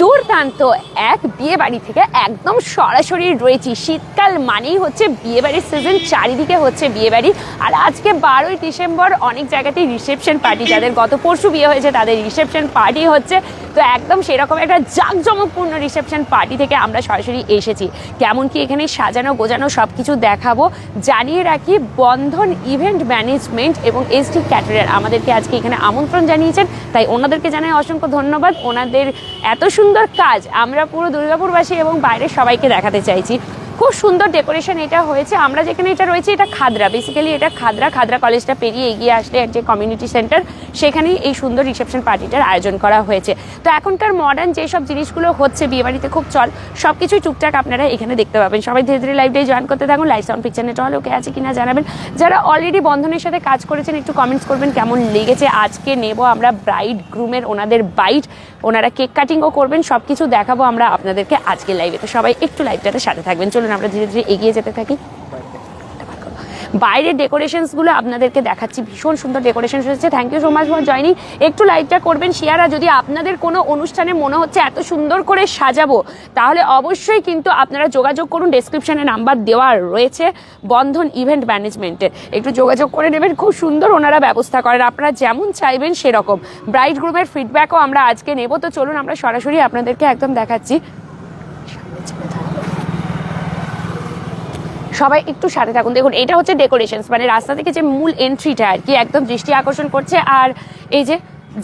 দুর্দান্ত এক বিয়ে বাড়ি থেকে একদম সরাসরি রয়েছি। শীতকাল মানেই হচ্ছে বিয়ে বাড়ির সিজন চারিদিকে হচ্ছে বিয়ে বাড়ি আর আজকে বারোই ডিসেম্বর অনেক জায়গাতেই রিসেপশন পার্টি যাদের গত পরশু বিয়ে হয়েছে তাদের রিসেপশন পার্টি হচ্ছে। তো একদম সেরকম একটা জাঁকজমকপূর্ণ রিসেপশন পার্টি থেকে আমরা সরাসরি এসেছি। কেমন কি এখানে সাজানো, গোজানো সব কিছু দেখাবো। জানিয়ে রাখি, বন্ধন ইভেন্ট ম্যানেজমেন্ট এবং এস এসটি ক্যাটারার আমাদেরকে আজকে এখানে আমন্ত্রণ জানিয়েছেন। তাই ওনাদেরকে জানাই অসংখ্য ধন্যবাদ। ওনাদের এত সুন্দর কাজ। আমরা পুরো দুর্গাপুরবাসী এবং বাইরের সবাইকে দেখাতে চাইছি। খুব সুন্দর ডেকোরেশন এটা হয়েছে। আমরা যেখানে এটা রয়েছে, এটা খাদরা। বেসিক্যালি এটা খাদরা। খাদরা কলেজটা পেরিয়ে এগিয়ে আসলে যে কমিউনিটি সেন্টার সেখানেই এই সুন্দর রিসেপশন পার্টিটার আয়োজন করা হয়েছে। তো এখনকার মডার্ন যেসব জিনিসগুলো হচ্ছে, বিয়েবাড়িতে খুব চল সব কিছুই টুকটাক আপনারা এখানে দেখতে পাবেন। সবাই ধীরে ধীরে লাইভটাই জয়েন করতে থাকুন। Live sound picture net okay আছে কিনা জানাবেন। যারা অলরেডি বন্ধনের সাথে কাজ করেছেন, একটু কমেন্টস করবেন কেমন লেগেছে। আজকে নেব আমরা ব্রাইড গ্রুমের ওনাদের বাইট ওনারা কেক কাটিংও করবেন। সব কিছু দেখাবো আমরা আপনাদেরকে আজকে লাইভে তো সবাই একটু লাইভটাতে সাথে থাকবেন। চলুন আমরা ধীরে ধীরে এগিয়ে যেতে থাকি। বাইরের ডেকোরেশনসগুলো আপনাদেরকে দেখাচ্ছি। ভীষণ সুন্দর ডেকোরেশন হয়েছে thank you so much for joining একটু লাইভটা করবেন। শেয়ার আর যদি আপনাদের কোনো অনুষ্ঠানে মনে হচ্ছে এত সুন্দর করে সাজাবো, তাহলে অবশ্যই কিন্তু আপনারা যোগাযোগ করুন। ডেসক্রিপশনে নাম্বার দেওয়া রয়েছে বন্ধন ইভেন্ট ম্যানেজমেন্টের একটু যোগাযোগ করে নেবেন। খুব সুন্দর ওনারা ব্যবস্থা করেন। আপনারা যেমন চাইবেন সেরকম। ব্রাইড গ্রুমের ফিডব্যাকও আমরা আজকে নেব। তো চলুন আমরা সরাসরি আপনাদেরকে একদম দেখাচ্ছি। সবাই একটু সাথে থাকুন। দেখুন, এটা হচ্ছে ডেকোরেশনস মানে রাস্তা থেকে যে মূল এন্ট্রিটা আর কি, একদম দৃষ্টি আকর্ষণ করছে। আর এই যে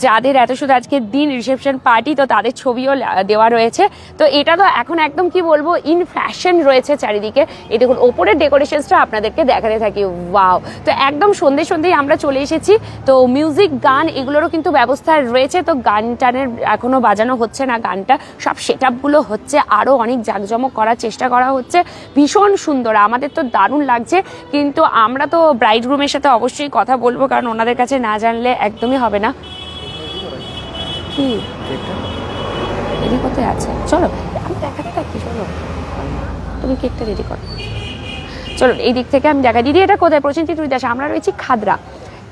যাদের এত শুধু আজকে দিন রিসেপশন পার্টি তো তাদের ছবিও দেওয়া রয়েছে। তো এটা তো এখন একদম কি বলব ইন ফ্যাশন রয়েছে চারিদিকে। এই দেখুন, ওপরের ডেকোরেশনসটা আপনাদেরকে দেখাতে থাকি। ওয়াও তো একদম সন্ধে সন্ধেই আমরা চলে এসেছি। তো মিউজিক গান, এগুলোরও কিন্তু ব্যবস্থা রয়েছে। তো গান টানের এখনও বাজানো হচ্ছে না গানটা। সব সেট হচ্ছে। আরও অনেক জাঁকজমক করার চেষ্টা করা হচ্ছে। ভীষণ সুন্দর। আমাদের তো দারুণ লাগছে। কিন্তু আমরা তো ব্রাইড সাথে অবশ্যই কথা বলব। কারণ ওনাদের কাছে না জানলে একদমই হবে না। কি? রেডি কোথায় আছে? চলো আমি দেখাতে থাকি চলো। তুমি কেকটা রেডি করো। চলো এই দিক থেকে আমি দেখা দিদি এটা কোথায়? প্রচিন্তি তুই দেশ আমরা রয়েছি খাদরা।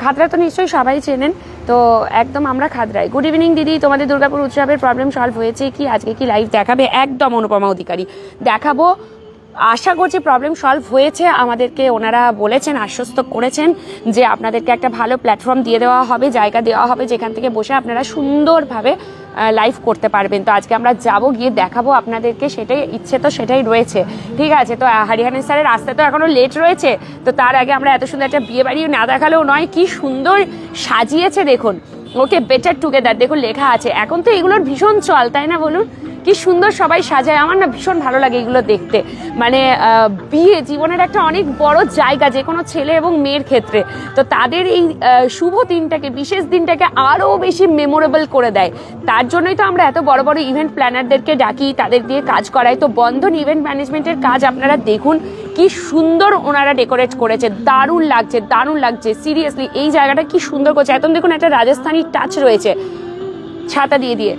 খাদরা তো নিশ্চয়ই সবাই চেনেন। তো একদম আমরা খাদরাই গুড ইভিনিং দিদি। তোমাদের দুর্গাপুর উৎসবের প্রবলেম সলভ হয়েছে কি? আজকে কি লাইভ দেখাবে? একদম অনুপমা অধিকারী। দেখাবো আশা করছি প্রবলেম সলভ হয়েছে। আমাদেরকে ওনারা বলেছেন, আশ্বস্ত করেছেন যে আপনাদেরকে একটা ভালো প্ল্যাটফর্ম দিয়ে দেওয়া হবে, জায়গা দেওয়া হবে, যেখান থেকে বসে আপনারা সুন্দরভাবে লাইভ করতে পারবেন। তো আজকে আমরা যাব, গিয়ে দেখাবো আপনাদেরকে, সেটাই, ইচ্ছে তো সেটাই রয়েছে। ঠিক আছে, তো হরিহানের স্যারের আসতে তো এখনও লেট রয়েছে। তো তার আগে আমরা এত সুন্দর একটা বিয়ে বাড়ি না দেখালেও নয়, কি সুন্দর সাজিয়েছে দেখুন। ওকে বেটার টুগেদার দেখুন, লেখা আছে। এখন তো এগুলোর ভীষণ চল, তাই না বলুন? কি সুন্দর সবাই সাজায়। আমার না ভীষণ ভালো লাগে এগুলো দেখতে। মানে বিয়ে জীবনের একটা অনেক বড় জায়গা যে কোনো ছেলে এবং মেয়ের ক্ষেত্রে। তো তাদের এই শুভ দিনটাকে, বিশেষ দিনটাকে আরও বেশি মেমোরেবল করে দেয়। তার জন্যই তো আমরা এত বড় বড় ইভেন্ট প্ল্যানারদেরকে ডাকি, তাদের দিয়ে কাজ করাই। তো বন্ধন ইভেন্ট ম্যানেজমেন্টের কাজ আপনারা দেখুন, কি সুন্দর ওনারা ডেকোরেট করেছে। দারুণ লাগছে দারুণ লাগছে। সিরিয়াসলি এই জায়গাটা কি সুন্দর করছে। একদম দেখুন, একটা রাজস্থানি টাচ রয়েছে। ছাতা দিয়ে দিয়ে।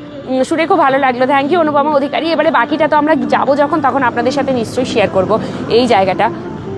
শুনে খুব ভালো লাগল। Thank you Anupama Adhikari. এবারে বাকিটা তো আমরা যাব যখন, তখন আপনাদের সাথে নিশ্চয়ই শেয়ার করব। এই জায়গাটা।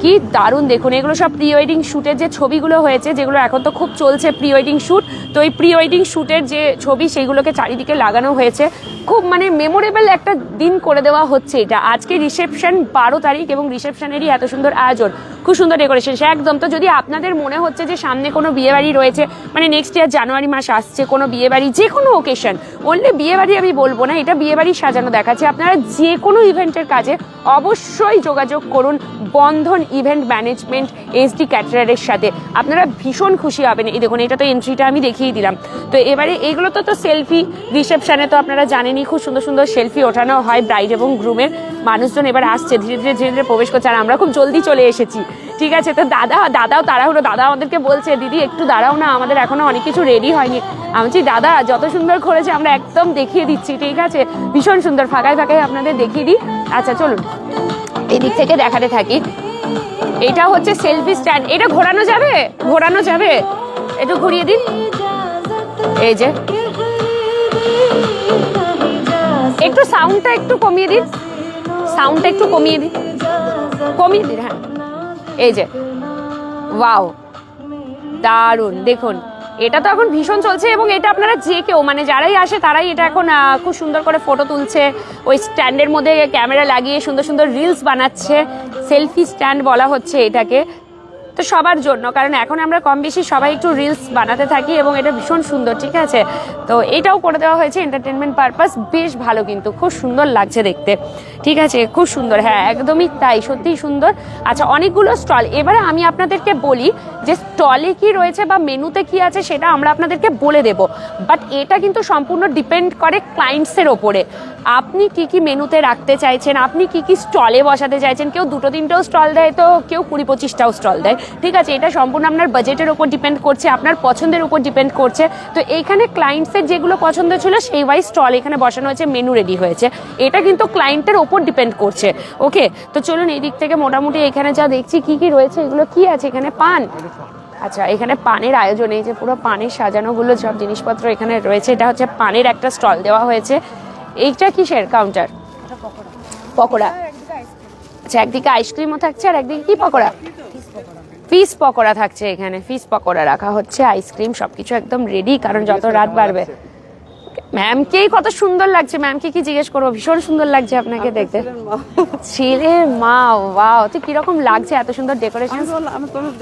কি দারুণ দেখুন। এগুলো সব প্রি ওয়েডিং শ্যুটের যে ছবিগুলো হয়েছে, যেগুলো এখন তো খুব চলছে প্রি ওয়েডিং শ্যুট তো এই প্রি ওয়েডিং শ্যুটের যে ছবি সেইগুলোকে চারিদিকে লাগানো হয়েছে। খুব মানে মেমোরেবল একটা দিন করে দেওয়া হচ্ছে এটা। আজকে রিসেপশন বারো তারিখ এবং রিসেপশনেরই এত সুন্দর আয়োজন। খুব সুন্দর ডেকোরেশন সে একদম তো যদি আপনাদের মনে হচ্ছে যে সামনে কোনো বিয়েবাড়ি রয়েছে মানে নেক্সট ইয়ার জানুয়ারি মাস আসছে, কোনো বিয়েবাড়ি যে কোনো ওকেশন অনলি বিয়েবাড়ি আমি বলব না, এটা বিয়েবাড়ি সাজানো দেখাচ্ছে। আপনারা যে কোনো ইভেন্টের কাজে অবশ্যই যোগাযোগ করুন। বন্ধন ইভেন্ট ম্যানেজমেন্ট এসডি ক্যাটারারের সাথে। আপনারা ভীষণ খুশি হবেন। এই দেখুন, এটা তো এন্ট্রিটা আমি দেখিয়ে দিলাম। তো এবারে এইগুলো তো তো সেলফি রিসেপশানে তো আপনারা জানেনই, খুব সুন্দর সুন্দর সেলফি ওঠানো হয় ব্রাইড এবং গ্রুমের মানুষজন এবার আসছে, ধীরে ধীরে ধীরে ধীরে প্রবেশ করছে, আর আমরা খুব জলদি চলে এসেছি। ঠিক আছে, তো দাদা, দাদাও তাড়াহুড়ো, দাদা আমাদেরকে বলছে, দিদি, একটু দাঁড়াও না, আমাদের এখনও অনেক কিছু রেডি হয়নি। আমি দাদা, যত সুন্দর করেছে, আমরা একদম দেখিয়ে দিচ্ছি, ঠিক আছে? ভীষণ সুন্দর, ফাঁকায় ফাঁকায় আপনাদের দেখিয়ে দিই। আচ্ছা চলুন। এদিক থেকে দেখাতে থাকি। এটা হচ্ছে সেলফি স্ট্যান্ড এটা ঘোরানো যাবে? ঘোরানো যাবে? একটু ঘুরিয়ে দিন। এই যে। একটু সাউন্ডটা একটু কমিয়ে দিন। সাউন্ডটা একটু কমিয়ে দিন। কমিয়ে দিন হ্যাঁ। এই যে। ওয়াও দারুণ। দেখুন। এটা তো এখন ভীষণ চলছে এবং এটা আপনারা যে কেউ মানে যারাই আসে তারাই এটা এখন খুব সুন্দর করে ফটো তুলছে। ওই স্ট্যান্ডের মধ্যে ক্যামেরা লাগিয়ে সুন্দর সুন্দর রিলস বানাচ্ছে। সেলফি স্ট্যান্ড বলা হচ্ছে এটাকে। তো সবার জন্য, কারণ এখন আমরা কম বেশি সবাই একটু রিলস বানাতে থাকি এবং এটা ভীষণ সুন্দর, ঠিক আছে? তো এটাও করে দেওয়া হয়েছে এন্টারটেনমেন্ট পারপাস বেশ ভালো কিন্তু, খুব সুন্দর লাগছে দেখতে, ঠিক আছে? খুব সুন্দর হ্যাঁ একদমই তাই, সত্যিই সুন্দর। আচ্ছা অনেকগুলো স্টল এবারে আমি আপনাদেরকে বলি যে স্টলে কি রয়েছে বা মেনুতে কি আছে সেটা আমরা আপনাদেরকে বলে দেব। বাট এটা কিন্তু সম্পূর্ণ ডিপেন্ড করে ক্লায়েন্টসের ওপরে। আপনি কি কি মেনুতে রাখতে চাইছেন? আপনি কি কি স্টলে বসাতে চাইছেন? কেউ দুটো তিনটেও স্টল দেয় তো, কেউ কুড়ি পঁচিশটাও স্টল দেয়। ঠিক আছে এটা সম্পূর্ণ আপনার বাজেটের উপর ডিপেন্ড করছে আপনার পছন্দের উপর ডিপেন্ড করছে। তো এইখানে ক্লায়েন্টসের যেগুলো পছন্দ ছিল সেই ওয়াইজ স্টল এখানে বসানো হয়েছে মেনু রেডি হয়েছে। এটা কিন্তু ক্লায়েন্টের ওপর ডিপেন্ড করছে ওকে তো চলুন এই দিক থেকে মোটামুটি এখানে যা দেখছি কি কি রয়েছে এগুলো কি আছে? এখানে পান। আচ্ছা এখানে পানের আয়োজন এই যে পুরো পানের সাজানোগুলো সব জিনিসপত্র এখানে রয়েছে এটা হচ্ছে পানের একটা স্টল দেওয়া হয়েছে। এইটা কিসের কাউন্টার পকোড়া। আচ্ছা একদিকে আইসক্রিমও থাকছে আর একদিকে কি পকোড়া? ফিস পকোড়া থাকছে এখানে। ফিস পকোড়া রাখা হচ্ছে আইসক্রিম সবকিছু একদম রেডি কারণ যত রাত বাড়বে। ম্যামকেই কত সুন্দর লাগছে ম্যামকে কি জিজ্ঞেস করব? ভীষণ সুন্দর লাগছে আপনাকে দেখতে। ছেলের মা। ওয়াও তো কীরকম লাগছে এত সুন্দর ডেকোরেশন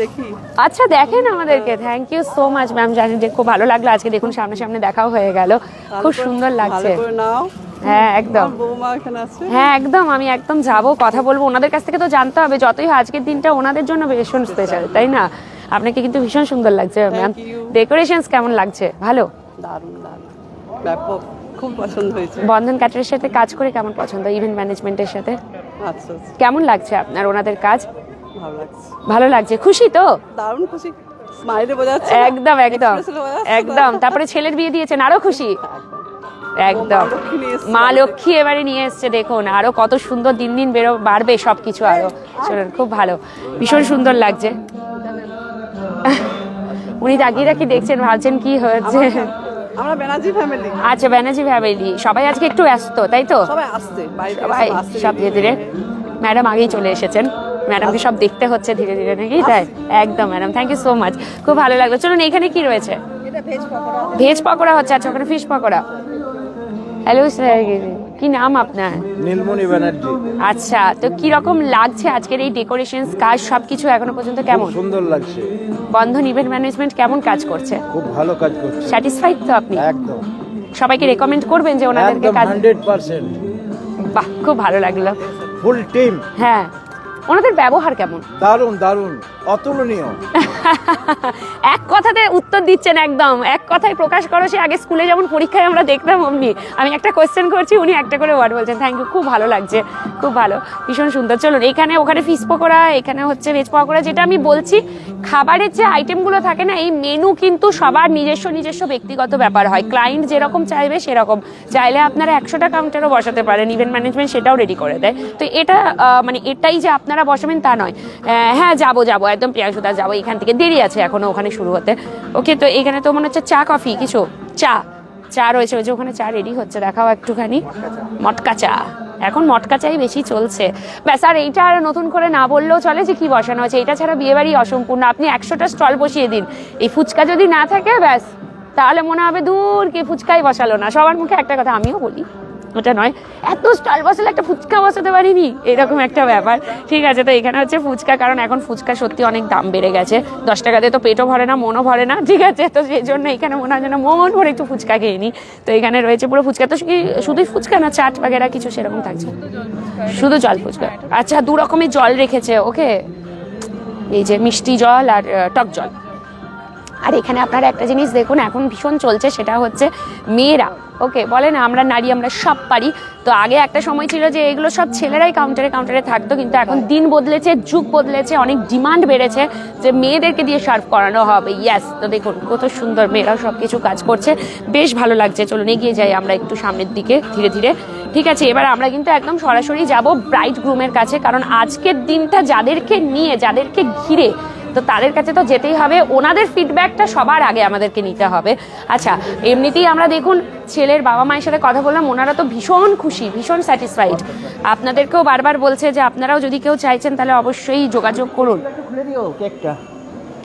দেখি। আচ্ছা দেখেন আমাদেরকে। Thank you so much ma'am জানি যে খুব ভালো লাগল। আজকে দেখুন সামনে সামনে দেখাও হয়ে গেল। খুব সুন্দর লাগছে। নাও। হ্যাঁ একদম। বৌমা এখানে আছে। হ্যাঁ একদম আমি একদম যাব কথা বলব। ওনাদের কাছ থেকে তো জানতে হবে যতই আজকের দিনটা ওনাদের জন্য ভীষণ স্পেশাল তাই না? আপনাকে কিন্তু ভীষণ সুন্দর লাগছে ম্যাম ডেকোরেশনস কেমন লাগছে? ভালো? দারুণ দারুণ। ব্যাপক খুব পছন্দ হয়েছে। বন্ধন ক্যাটারের সাথে কাজ করে কেমন পছন্দ ইভেন্ট ম্যানেজমেন্টের সাথে? আচ্ছা আচ্ছা। কেমন লাগছে আপনার ওনাদের কাজ? ভালো লাগছে। ভালো লাগছে খুশি তো? দারুণ খুশি। স্মাইলে বোঝাচ্ছে একদম একদম একদম। তারপরে ছেলের বিয়ে দিয়েছেন আরও খুশি। একদম। মা লক্ষ্মী এবারে নিয়ে এসছে দেখুন আরও কত সুন্দর দিন দিন বেরো বাড়বে সবকিছু আরও। চলুন খুব ভালো। ভীষণ সুন্দর লাগছে। উনি তাকিয়ে তাকিয়ে দেখছেন ভাবছেন কি হয়েছে। আমরা ব্যানার্জি ফ্যামিলি আচ্ছা ব্যানার্জি ফ্যামিলি সবাই আজকে একটু ব্যস্ত তাই তো? সবাই আসছে সবাই সব সব ধীরে ধীরে। ম্যাডাম আগেই চলে এসেছেন। ম্যাডামকে সব দেখতে হচ্ছে ধীরে ধীরে নাকি তাই? একদম madam thank you so much খুব ভালো লাগল। চলুন এখানে কি রয়েছে? ভেজ পকোড়া। হচ্ছে আচ্ছা ওখানে ফিশ পকোড়া। হ্যালো স্যার কি নাম আপনার? নীলমণি ব্যানার্জি। আচ্ছা তো কি রকম লাগছে আজকের এই ডেকোরেশন কাজ সবকিছু এখনও পর্যন্ত কেমন? সুন্দর লাগছে। বন্ধন ইভেন্ট ম্যানেজমেন্ট কেমন কাজ করছে? খুব ভালো কাজ করছে। স্যাটিসফাইড তো আপনি? একদম। সবাইকে রেকমেন্ড করবেন যে ওনাদেরকে কাজ হান্ড্রেড পার্সেন্ট বাহ খুব ভালো লাগল। ফুল টিম হ্যাঁ। ওনাদের ব্যবহার কেমন? দারুণ দারুণ। অতুলনীয়। এক কথাতে উত্তর দিচ্ছেন একদম। এক কথায় প্রকাশ করো, সে আগে স্কুলে যেমন পরীক্ষায় আমরা দেখতাম অমনি। আমি একটা কোয়েশ্চেন করছি, উনি একটা করে ওয়ার্ড বলছেন। থ্যাংক ইউ খুব ভালো লাগছে, খুব ভালো, ভীষণ সুন্দর। চলুন, এখানে ওখানে ফিস পকোড়া, এখানে হচ্ছে ভেজ পকোড়া, যেটা আমি বলছি, খাবারের যে আইটেমগুলো থাকে না, এই মেনু কিন্তু সবার নিজস্ব নিজস্ব ব্যক্তিগত ব্যাপার হয়। ক্লায়েন্ট যেরকম চাইবে, সেরকম। চাইলে আপনারা একশোটা কাউন্টারও বসাতে পারেন ইভেন্ট ম্যানেজমেন্ট সেটাও রেডি করে দেয়। তো এটা মানে এটাই যে আপনারা বসাবেন তা নয়। হ্যাঁ যাব যাব। একদম প্রিয়াংশুদা যাব এখান থেকে দেরি আছে এখনও ওখানে শুরু হতে। ওকে, তো এখানে তো মনে হচ্ছে চা, কফি, কিছু? চা। চা রয়েছে, ওই যে ওখানে চা রেডি হচ্ছে, দেখাও একটুখানি। মটকা চা। এখন মটকা চাই বেশি চলছে। ব্যাস, আর এইটা আর নতুন করে না বললেও চলে যে কি বসানো হয়েছে এটা ছাড়া বিয়ে বাড়ি অসম্পূর্ণ। আপনি একশোটা স্টল বসিয়ে দিন। এই ফুচকা যদি না থাকে, ব্যাস, তাহলে মনে হবে দূর কি ফুচকাই বসালো না। সবার মুখে একটা কথা, আমিও বলি। ওটা নয়। এত স্টল বসালে একটা ফুচকা বসাতে পারিনি? এরকম একটা ব্যাপার। ঠিক আছে, তো এখানে হচ্ছে ফুচকা, কারণ এখন ফুচকা সত্যি অনেক দাম বেড়ে গেছে। দশ টাকাতে তো পেটও ভরে না, মনও ভরে না। ঠিক আছে, তো সেই জন্য এখানে মনে হয় যেন মন ভরে একটু ফুচকা খেয়ে নিই। তো এখানে রয়েছে পুরো ফুচকা। তো শুধুই ফুচকা না, চাট বাগেরা কিছু সেরকম থাকছে। শুধু জল ফুচকা। আচ্ছা দু রকমের জল রেখেছে, ওকে? এই যে মিষ্টি জল আর টক জল। আর এখানে আপনারা একটা জিনিস দেখুন, এখন ভীষণ চলছে, সেটা হচ্ছে মেয়েরা। ওকে বলে না আমরা নারী, আমরা সব পারি। তো আগে একটা সময় ছিল যে এগুলো সব ছেলেরাই কাউন্টারে কাউন্টারে থাকতো, কিন্তু এখন দিন বদলেছে, যুগ বদলেছে, অনেক ডিমান্ড বেড়েছে যে মেয়েদেরকে দিয়ে সার্ভ করানো হবে। ইয়াস তো দেখুন, কত সুন্দর মেয়েরাও সব কিছু কাজ করছে। বেশ ভালো লাগছে, চলুন এগিয়ে যাই আমরা একটু সামনের দিকে, ধীরে ধীরে। ঠিক আছে, এবার আমরা কিন্তু একদম সরাসরি যাব ব্রাইট গ্রুমের কাছে, কারণ আজকের দিনটা যাদেরকে নিয়ে, যাদেরকে ঘিরে তো তাদের কাছে তো যেতেই হবে। ওনাদের ফিডব্যাকটা সবার আগে আমাদেরকে নিতে হবে। আচ্ছা এমনিতেই আমরা দেখুন, ছেলের বাবা মায়ের সাথে কথা বললাম, ওনারা তো ভীষণ খুশি, ভীষণ স্যাটিসফাইড আপনাদেরকেও বারবার বলছে যে, আপনারাও যদি কেউ চাইছেন, তাহলে অবশ্যই যোগাযোগ করুন।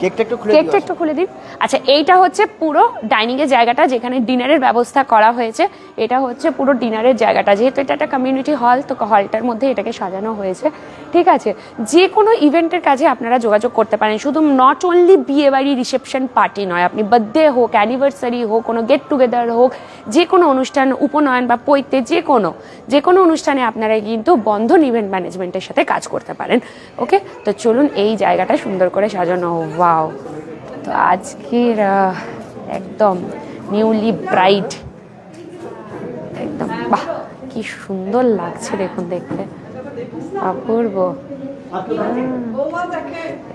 কেকটা একটু খুলে কেকটা একটু খুলে দিন আচ্ছা এইটা হচ্ছে পুরো ডাইনিং এর জায়গাটা যেখানে ডিনারের ব্যবস্থা করা হয়েছে। এটা হচ্ছে পুরো ডিনারের জায়গাটা। যেহেতু এটা একটা কমিউনিটি হল তো হলটার মধ্যে এটাকে সাজানো হয়েছে। ঠিক আছে? যে কোনো ইভেন্টের কাজে আপনারা যোগাযোগ করতে পারেন। শুধু নট অনলি বিয়ে বাড়ি রিসেপশন পার্টি নয় আপনি বার্থডে হোক অ্যানিভার্সারি হোক কোনো গেট টুগেদার হোক যে কোনো অনুষ্ঠান উপনয়ন বা পৈতে যে কোনো যে কোনো অনুষ্ঠানে আপনারা কিন্তু বন্ধন ইভেন্ট ম্যানেজমেন্টের সাথে কাজ করতে পারেন। ওকে তো চলুন এই জায়গাটা সুন্দর করে সাজানো ওয়াও তো আজকের একদম নিউলি ব্রাইট। একদম বাহ কি সুন্দর লাগছে দেখুন দেখতে। অপূর্ব।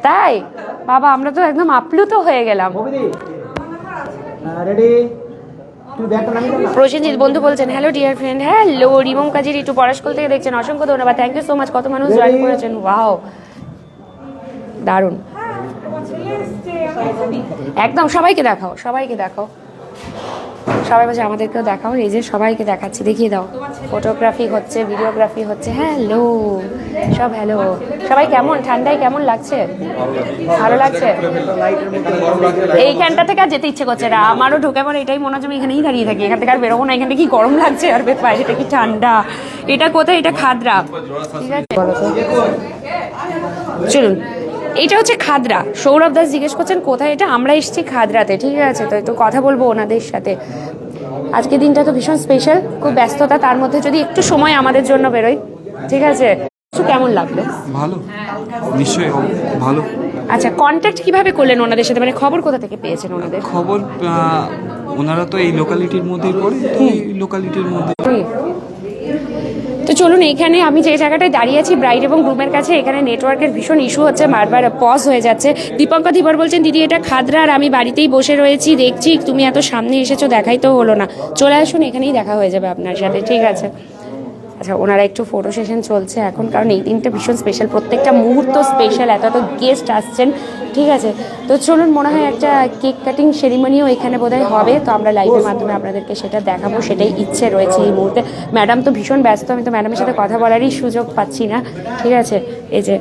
তাই? বাবা আমরা তো একদম আপ্লুত হয়ে গেলাম। প্রসেনজিৎ বন্ধু বলছেন হ্যালো ডিয়ার ফ্রেন্ড হ্যালো রিমম কাজির একটু পড়াশোল থেকে দেখছেন। অসংখ্য ধন্যবাদ। থ্যাংক ইউ সো মাচ কত মানুষ জয়েন করেছেন। ওয়াও দারুণ। একদম, সবাইকে দেখাও সবাইকে দেখাও। সবাই বলছে, আমাদেরকেও দেখাও। এই যে সবাইকে দেখাচ্ছি, দেখিয়ে দাও। ফটোগ্রাফি হচ্ছে ভিডিওগ্রাফি হচ্ছে। হ্যালো সব হ্যালো সবাই কেমন? ঠান্ডায় কেমন লাগছে? ভালো লাগছে? এইখানটা থেকে আর যেতে ইচ্ছে করছে না। আমারও ঢুকে পড়ে এটাই মনে হচ্ছে, আমি এখানেই দাঁড়িয়ে থাকি। এখান থেকে আর বেরোবো না। এখানটা কি গরম লাগছে আর বাইরেটা কি ঠান্ডা? এটা কোথায়? এটা খাদরা। ঠিক আছে। চলুন। এটা হচ্ছে খাদরা। সৌরভ দাস জিজ্ঞেস করছেন কোথায় এটা? আমরা এসেছি খাদরাতে। ঠিক আছে তো একটু কথা বলব ওনাদের সাথে। আজকে দিনটা তো ভীষণ স্পেশাল খুব ব্যস্ততা তার মধ্যে যদি একটু সময় আমাদের জন্য বেরোয় ঠিক আছে? কেমন লাগল? ভালো নিশ্চয়ই ভালো। আচ্ছা কন্ট্যাক্ট কীভাবে করলেন ওনাদের সাথে? মানে খবর কোথা থেকে পেয়েছেন ওনাদের? খবর ওনারা তো এই লোকালিটির মধ্যেই পড়ে লোকালিটির মধ্যে। তো চলুন, এখানে আমি যে জায়গাটায় দাঁড়িয়ে আছি ব্রাইড এবং গ্রুমের কাছে, এখানে নেটওয়ার্কের ভীষণ ইস্যু হচ্ছে, বারবার পজ হয়ে যাচ্ছে। দীপঙ্কা ধীবর বলছেন, দিদি, এটা খাদরা আর আমি বাড়িতেই বসে রয়েছি, দেখছি, তুমি এত সামনে এসেছ, দেখাই তো হলো না। চলে আসুন, এখানেই দেখা হয়ে যাবে আপনার সাথে, ঠিক আছে। আচ্ছা ওনারা একটু ফটো সেশন চলছে এখন কারণ এই দিনটা ভীষণ স্পেশাল প্রত্যেকটা মুহূর্ত স্পেশাল এত এত গেস্ট আসছেন ঠিক আছে? তো চলুন মনে হয় একটা কেক কাটিং সেরিমনিও এখানে বোধহয় হবে তো আমরা লাইভের মাধ্যমে আপনাদেরকে সেটা দেখাবো সেটাই ইচ্ছে রয়েছে এই মুহূর্তে। ম্যাডাম তো ভীষণ ব্যস্ত আমি তো ম্যাডামের সাথে কথা বলারই সুযোগ পাচ্ছি না ঠিক আছে? এই যে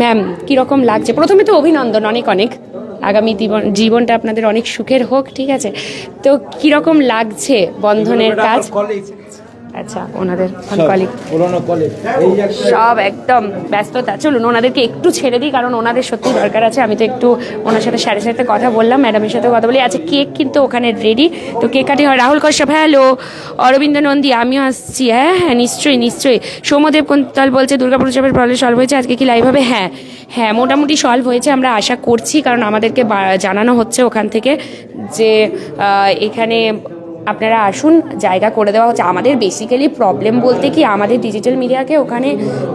ম্যাম কীরকম লাগছে? প্রথমে তো অভিনন্দন অনেক অনেক আগামী জীবন জীবনটা আপনাদের অনেক সুখের হোক ঠিক আছে? তো কীরকম লাগছে বন্ধনের কাজ? আচ্ছা ওনাদের কলিগ। সব একদম ব্যস্ততা। চলুন ওনাদেরকে একটু ছেড়ে দিই কারণ ওনাদের সত্যি দরকার আছে। আমি তো একটু ওনার সাথে সাড়ে সাথে কথা বললাম ম্যাডামের সাথে কথা বলি। আচ্ছা কেক কিন্তু ওখানে রেডি তো কেক কাটি হয়। রাহুল কশ্যপ হ্যালো অরবিন্দ নন্দী আমিও আসছি। হ্যাঁ হ্যাঁ নিশ্চয়ই নিশ্চয়ই। সৌমদেব কোন্তল বলছে দুর্গাপুর উৎসবের প্রবলেম সলভ হয়েছে আজকে কি লাইভ হবে? হ্যাঁ হ্যাঁ মোটামুটি সলভ হয়েছে আমরা আশা করছি কারণ আমাদেরকে জানানো হচ্ছে ওখান থেকে যে এখানে আপনারা আসুন, জায়গা করে দেওয়া হচ্ছে। আমাদের বেসিক্যালি প্রবলেম বলতে কি, আমাদের ডিজিটাল মিডিয়াকে ওখানে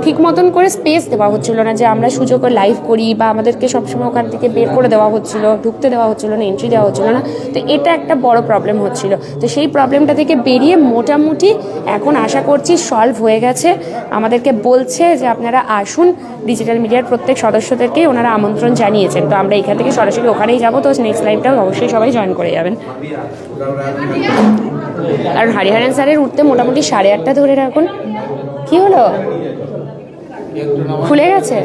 ঠিক মতন করে স্পেস দেওয়া হচ্ছিল না যে আমরা সুযোগ লাইভ করি বা আমাদেরকে সবসময় ওখান থেকে বের করে দেওয়া হচ্ছিল, ঢুকতে দেওয়া হচ্ছিল না এন্ট্রি দেওয়া হচ্ছিল না। তো এটা একটা বড় প্রবলেম হচ্ছিল। তো সেই প্রবলেমটা থেকে বেরিয়ে মোটামুটি এখন আশা করছি সলভ হয়ে গেছে। আমাদেরকে বলছে যে আপনারা আসুন ডিজিটাল মিডিয়ার প্রত্যেক সদস্যদেরকে ওনারা আমন্ত্রণ জানিয়েছেন। তো আমরা এখান থেকে সরাসরি ওখানেই যাব। তো নেক্সট লাইভটাও অবশ্যই সবাই জয়েন করে যাবেন। কারণ হরিহরন স্যারের উঠতে মোটামুটি সাড়ে আটটা ধরে রাখুন। কি হলো? খুলে গেছে?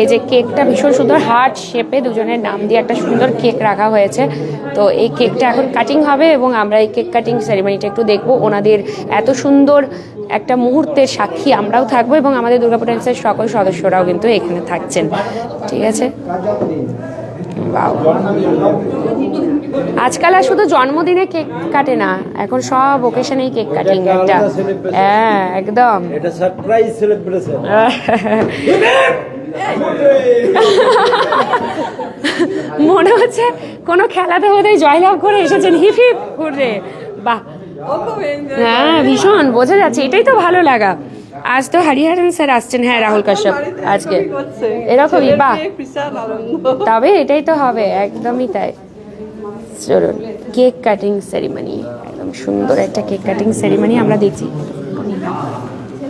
এই যে কেকটা ভীষণ সুন্দর হার্ট শেপে দুজনের নাম দিয়ে একটা সুন্দর কেক রাখা হয়েছে। তো এই কেকটা এখন কাটিং হবে এবং আমরা এই কেক কাটিং সেরিমনিটা একটু দেখব। ওনাদের এত সুন্দর একটা মুহূর্তের সাক্ষী আমরাও থাকব এবং আমাদের দুর্গাপুর টাইমসের সকল সদস্যরাও কিন্তু এখানে থাকছেন। ঠিক আছে? Wow. আজকাল আর শুধু জন্মদিনে কেক কাটে না এখন সব ওকেশনেই কেক কাটিং এটা একটা। হ্যাঁ একদম। এটা সারপ্রাইজ সেলিব্রেশন মনে হচ্ছে কোনো খেলাতে বোধহয় জয়লাভ করে এসেছেন। হিপ হিপ করে বাহ। হ্যাঁ ভীষণ বোঝা যাচ্ছে। এটাই তো ভালো লাগা। আজ তো হরিহরন স্যার আসছেন। হ্যাঁ রাহুল কাশ্যপ আজকে। এরকমই বাহ। তবে এটাই তো হবে একদমই তাই। চলুন কেক কাটিং সেরিমনি একদম সুন্দর একটা কেক কাটিং সেরিমনি আমরা দেখছি।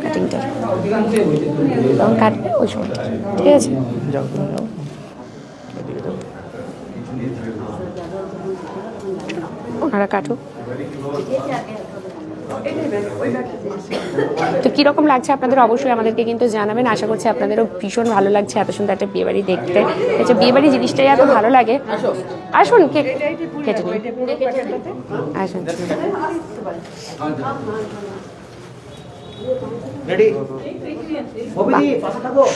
কাটিংটা তখন কাটবে ওই সময়। ঠিক আছে? ওনারা কাটুক। তো কীরকম লাগছে আপনাদের? অবশ্যই আমাদেরকে কিন্তু জানাবেন। আশা করছি আপনাদেরও ভীষণ ভালো লাগছে। এত সুন্দর একটা বিয়ে বাড়ি দেখতে। আচ্ছা বিয়ে বাড়ি জিনিসটাই এত ভালো লাগে। আসুন কেক কেটে নিন। আসুন।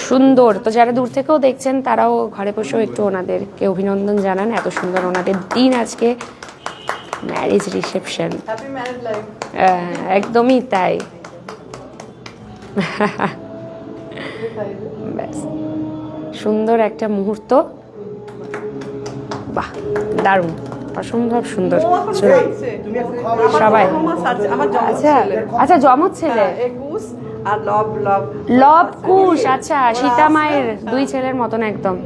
সুন্দর। তো যারা দূর থেকেও দেখছেন তারাও ঘরে বসেও একটু ওনাদেরকে অভিনন্দন জানান। এত সুন্দর ওনাদের দিন আজকে। ম্যারেজ রিসেপশন হ্যাপি একদমই তাই। ব্যাস। সুন্দর একটা মুহূর্ত। বাহ দারুণ। অসম্ভব সুন্দর। সবাই। আচ্ছা ছেলে। আচ্ছা জমজ ছেলে। হ্যাঁ, লব লব। কুশ আচ্ছা সীতা মায়ের দুই ছেলের মতন একদম।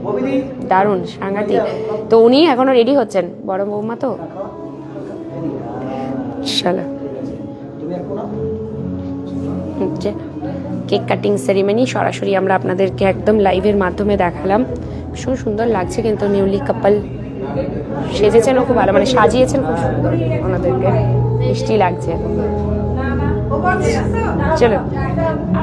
দারুণ সাংঘাতিক। তো উনি এখনও রেডি হচ্ছেন। বড় বৌমা তো? হচ্ছে কেক কাটিং সেরিমনি সরাসরি আমরা আপনাদেরকে একদম লাইভের মাধ্যমে দেখালাম। ভীষণ সুন্দর লাগছে কিন্তু নিউলি কাপল সেজেছেনও খুব ভালো মানে সাজিয়েছেন খুব সুন্দর ওনাদেরকে। মিষ্টি লাগছে। চলো,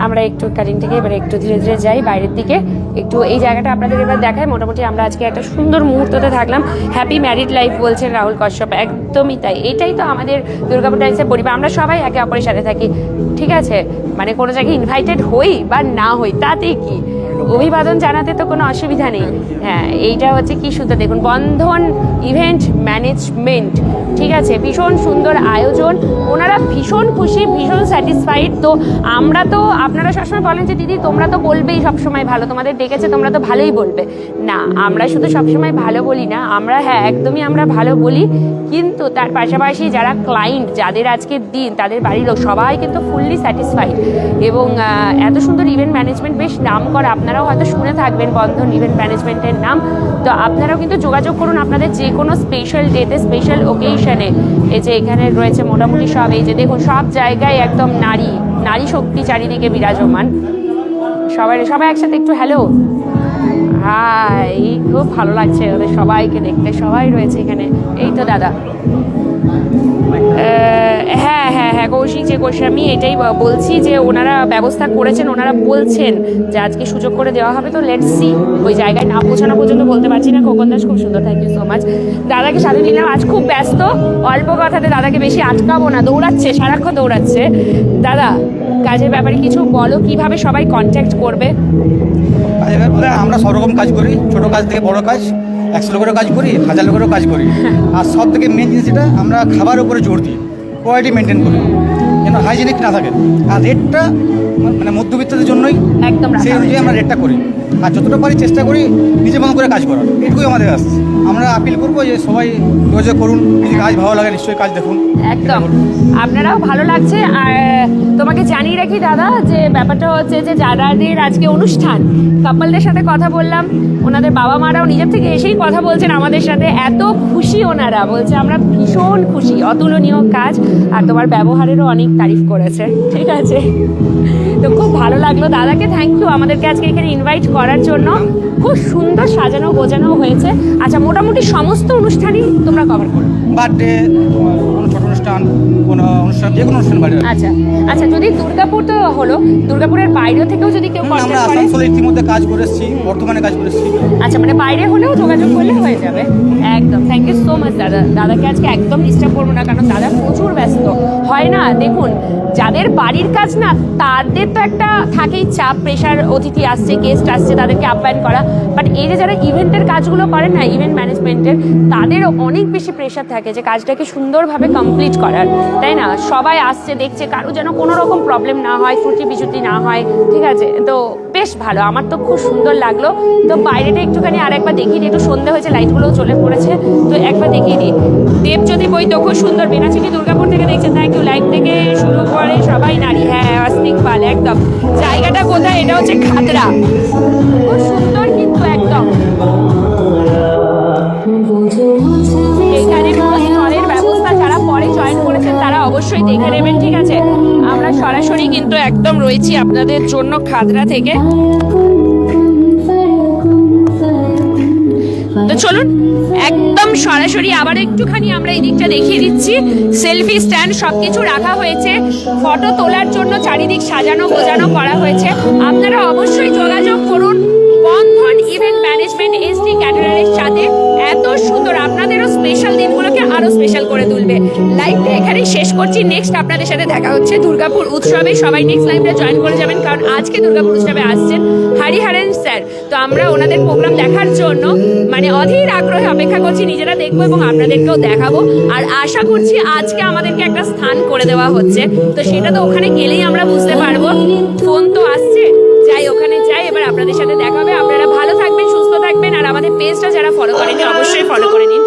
আমরা একটু কাটিং থেকে এবারে একটু ধীরে ধীরে যাই বাইরের দিকে। একটু এই জায়গাটা আপনাদের এবার দেখায় মোটামুটি আমরা আজকে একটা সুন্দর মুহূর্ততে থাকলাম। হ্যাপি ম্যারিড লাইফ বলছেন রাহুল কশ্যপ। একদমই তাই। এটাই তো আমাদের দুর্গাপুর টাইমসের পরিবার। আমরা সবাই একে অপরের সাথে থাকি। ঠিক আছে? মানে কোনো জায়গায় ইনভাইটেড হই বা না হই তাতেই কি? অভিবাদন জানাতে তো কোনো অসুবিধা নেই। হ্যাঁ এইটা হচ্ছে কি সুন্দর দেখুন, বন্ধন ইভেন্ট ম্যানেজমেন্ট ঠিক আছে? ভীষণ সুন্দর আয়োজন। ওনারা ভীষণ খুশি, ভীষণ স্যাটিসফাইড তো আমরা তো, আপনারা সবসময় বলেন যে, দিদি, তোমরা তো বলবেই সবসময় ভালো। তোমাদের ডেকেছে, তোমরা তো ভালোই বলবে। না, আমরা শুধু সবসময় ভালো বলি না, আমরা হ্যাঁ একদমই আমরা ভালো বলি। কিন্তু তার পাশাপাশি যারা ক্লায়েন্ট যাদের আজকের দিন, তাদের বাড়ির লোক, সবাই কিন্তু ফুললি স্যাটিসফাইড এবং এত সুন্দর ইভেন্ট ম্যানেজমেন্ট বেশ নাম করা। আপনারাও হয়তো শুনে থাকবেন, বন্ধন ইভেন্ট ম্যানেজমেন্টের নাম। তো আপনারাও কিন্তু যোগাযোগ করুন আপনাদের যে কোনো স্পেশাল ডেতে স্পেশাল ওকেশনে এই যে এখানে রয়েছে মোটামুটি সব, এই যে দেখুন, সব জায়গায় একদম নারী নারী শক্তি চারিদিকে বিরাজমান। সবাই সবাই একসাথে একটু হ্যালো হাই খুব ভালো লাগছে ওদের সবাইকে দেখতে, সবাই রয়েছে এখানে। এই তো দাদা। হ্যাঁ হ্যাঁ যে গোস্বামী এটাই বলছি যে ওনারা ব্যবস্থা করেছেন, ওনারা বলছেন যে আজকে সুযোগ করে দেওয়া হবে। তো লেটস সি ওই জায়গায় না পৌঁছানো পর্যন্ত বলতে পারছি না। খোকন দাস, খুব সুন্দর থ্যাংক ইউ সো মাচ দাদাকে সাথে নিলাম, আজ খুব ব্যস্ত। অল্প কথাতে দাদাকে বেশি আটকাবো না, দৌড়াচ্ছে, সারাক্ষণ দৌড়াচ্ছে। দাদা, কাজের ব্যাপারে কিছু বলো, কীভাবে সবাই কন্ট্যাক্ট করবে? আমরা সব কাজ করি, ছোট কাজ থেকে বড় কাজ, একশো লোকেরও কাজ করি, হাজার লোকেরও কাজ করি। আর সব থেকে মেন জিনিস যেটা, আমরা খাবার উপরে জোর দিই কোয়ালিটি মেনটেন করি। যেন হাইজেনিক না থাকে। আর রেটটা মানে মধ্যবিত্তদের জন্যই একদম সেই অনুযায়ী আমরা রেটটা করি। আর যতটা পারি চেষ্টা করি নিজে মতো করে কাজ করার। এটুকুই আমাদের আসছে আমরা আপিল করব যে সবাই যোগাযোগ করুন যদি কাজ ভালো লাগে নিশ্চয়ই কাজ দেখুন। একদম। আপনারাও ভালো লাগছে। আর তোমাকে জানিয়ে রাখি দাদা, যে ব্যাপারটা হচ্ছে যে যাদের আজকে অনুষ্ঠান, কাপলদের সাথে কথা বললাম, ওনাদের বাবা মারাও নিজের থেকে এসেই কথা বলছেন আমাদের সাথে। এত খুশি ওনারা, বলছে আমরা ভীষণ খুশি, অতুলনীয় কাজ, আর তোমার ব্যবহারেরও অনেক তারিফ করেছে, ঠিক আছে? তো খুব ভালো লাগল। দাদাকে থ্যাংক ইউ আমাদেরকে আজকে এখানে ইনভাইট করার জন্য। খুব সুন্দর সাজানো গোছানো হয়েছে। আচ্ছা মোটামুটি সমস্ত অনুষ্ঠানই তোমরা কভার করো। বার্থডে অনুষ্ঠান কোনো অনুষ্ঠান যে কোনো অনুষ্ঠান বাড়ি আচ্ছা আচ্ছা যদি দুর্গাপুর তো হলো দুর্গাপুরের বাইরে থেকেও যদি কেউ আমরা আসানসোলে ইতিমধ্যে কাজ করে এসেছি বর্তমানে কাজ করে এসেছি। আচ্ছা মানে বাইরে হলেও যোগাযোগ করলে হয়ে যাবে। একদম থ্যাংক ইউ সো মাচ দাদা। দাদাকে আজকে একদম ডিস্টার্ব করব না কারণ দাদা প্রচুর ব্যস্ত। হয় না? দেখুন যাদের বাড়ির কাজ না তাদের তো একটা থাকেই চাপ প্রেশার অতিথি আসছে গেস্ট আসছে তাদেরকে আপ্যায়ন করা। বাট এই যে যারা ইভেন্টের কাজগুলো করেন না ইভেন্ট ম্যানেজমেন্টের তাদেরও অনেক বেশি প্রেশার থাকে যে কাজটাকে সুন্দরভাবে কমপ্লিট করার, তাই না? সবাই আসছে, দেখছে, কারও যেন কোনো রকম প্রবলেম না হয়, ত্রুটি বিচ্যুতি না হয়, ঠিক আছে? তো বেশ ভালো, আমার তো খুব সুন্দর লাগল। তো বাইরেটা একটুখানি আর একবার দেখিয়ে দিই, একটু সন্ধে হয়েছে লাইটগুলোও চলে পড়েছে, তো একবার দেখিয়ে দিই। দেবজ্যোতি বই তো খুব সুন্দর বেনাচিনি দুর্গাপুর থেকে দেখছেন থ্যাংক ইউ লাইট থেকে শুরু করে সবাই নারী হ্যাঁ অস্তিক পাল, একদম। জায়গাটা কোথায়? এটা হচ্ছে খাতড়া। খুব সুন্দর কিন্তু, একদম। দেখে নেবেন ঠিক আছে। আমরা সরাসরি কিন্তু একদম রয়েছি আপনাদের জন্য খাদরা থেকে। চলুন, একদম সরাসরি আবার একটুখানি আমরা এই দিকটা দেখিয়ে দিচ্ছি। সেলফি স্ট্যান্ড, সবকিছু রাখা হয়েছে। ফটো তোলার জন্য চারিদিক সাজানো গোজানো করা হয়েছে। আপনারা অবশ্যই যোগাযোগ করুন Bandhan event management S SD ক্যাটারারের সাথে। এত সুন্দর, আপনাদেরও স্পেশাল দিনগুলোকে আরও স্পেশাল করে তুলবে। লাইভটা এখানে শেষ করছি। নেক্সট আপনাদের সাথে দেখা হচ্ছে দুর্গাপুর উৎসবে। সবাই নেক্সট লাইভটা জয়েন করে যাবেন, কারণ আজকে দুর্গাপুর উৎসবে আসছেন হারিহারেন স্যার। তো আমরা ওনাদের প্রোগ্রাম দেখার জন্য মানে অধীর আগ্রহে অপেক্ষা করছি। নিজেরা দেখব এবং আপনাদেরকেও দেখাবো। আর আশা করছি আজকে আমাদেরকে একটা স্থান করে দেওয়া হচ্ছে। তো সেটা তো ওখানে গেলেই আমরা বুঝতে পারব। ফোন তো আসছে। যাই, ওখানে যাই। এবার আপনাদের সাথে দেখা হবে। আপনারা ভালো থাকবেন, সুস্থ থাকবেন। আর আমাদের পেজটা যারা ফলো করেনি, অবশ্যই ফলো করে নিন।